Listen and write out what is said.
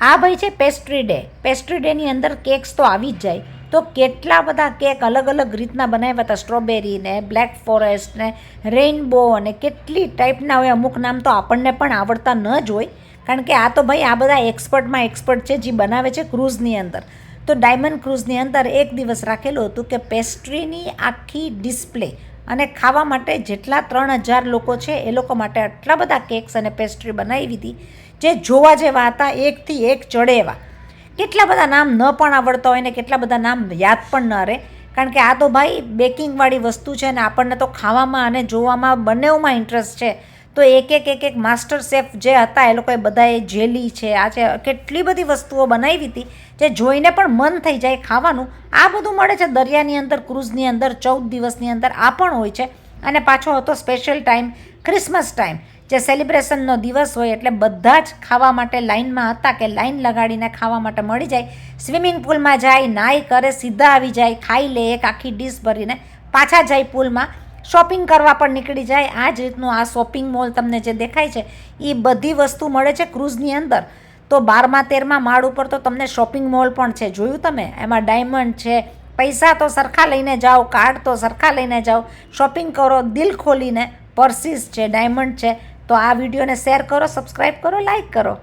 આ ભાઈ છે પેસ્ટ્રી ડે પેસ્ટ્રી ડેની અંદર કેક્સ તો આવી જ જાય. તો કેટલા બધા કેક અલગ અલગ રીતના બનાવ્યા હતા? સ્ટ્રોબેરી ને બ્લેક ફોરેસ્ટ ને રેઇનબો અને કેટલી ટાઈપના હોય, અમુક નામ તો આપણને પણ આવડતા ન જ હોય. કારણ કે આ તો ભાઈ આ બધા એક્સપર્ટમાં એક્સપર્ટ છે જે બનાવે છે ક્રૂઝની અંદર. તો ડાયમંડ ક્રૂઝની અંદર એક દિવસ રાખેલું હતું કે પેસ્ટ્રીની આખી ડિસ્પ્લે અને ખાવા માટે જેટલા ત્રણ હજાર લોકો છે, એ લોકો માટે આટલા બધા કેક્સ અને પેસ્ટ્રી બનાવી હતી જે જોવા જેવા હતા, એકથી એક ચડે એવા. કેટલા બધા નામ ન પણ આવડતા હોય ને કેટલા બધા નામ યાદ પણ ન રહે, કારણ કે આ તો ભાઈ બેકિંગવાળી વસ્તુ છે ને આપણને તો ખાવામાં અને જોવામાં બંનેઓમાં ઇન્ટરેસ્ટ છે. તો એક એક એક એક માસ્ટર શેફ જે હતા, એ લોકોએ બધાએ જેલી છે, આ છે, કેટલી બધી વસ્તુઓ બનાવી હતી, જે જોઈને પણ મન થઈ જાય ખાવાનું. આ બધું મળે છે દરિયાની અંદર, ક્રૂઝની અંદર, ચૌદ દિવસની અંદર, આ પણ હોય છે. અને પાછો હતો સ્પેશિયલ ટાઈમ ક્રિસમસ ટાઈમ જે સેલિબ્રેશનનો દિવસ હોય, એટલે બધા જ ખાવા માટે લાઇનમાં હતા કે લાઇન લગાડીને ખાવા માટે મળી જાય. સ્વિમિંગ પુલમાં જાય નાઈ કરે, સીધા આવી જાય, ખાઈ લે, એક આખી ડીશ ભરીને પાછા જાય પુલમાં શોપિંગ કરવા પણ નીકળી જાય. આ જ રીતનું આ શોપિંગ મોલ તમને જે દેખાય છે એ બધી વસ્તુ મળે છે ક્રૂઝની અંદર. તો બારમા, તેરમા માળ ઉપર તો તમને શોપિંગ મોલ પણ છે. જોયું તમે? એમાં ડાયમંડ છે. પૈસા તો સરખા લઈને જાઓ, કાર્ડ તો સરખા લઈને જાઓ. શોપિંગ કરો, દિલ ખોલીને પર્સિસ છે, ડાયમંડ છે. તો આ વિડીયોને શેર કરો સબસ્ક્રાઈબ કરો, લાઈક કરો.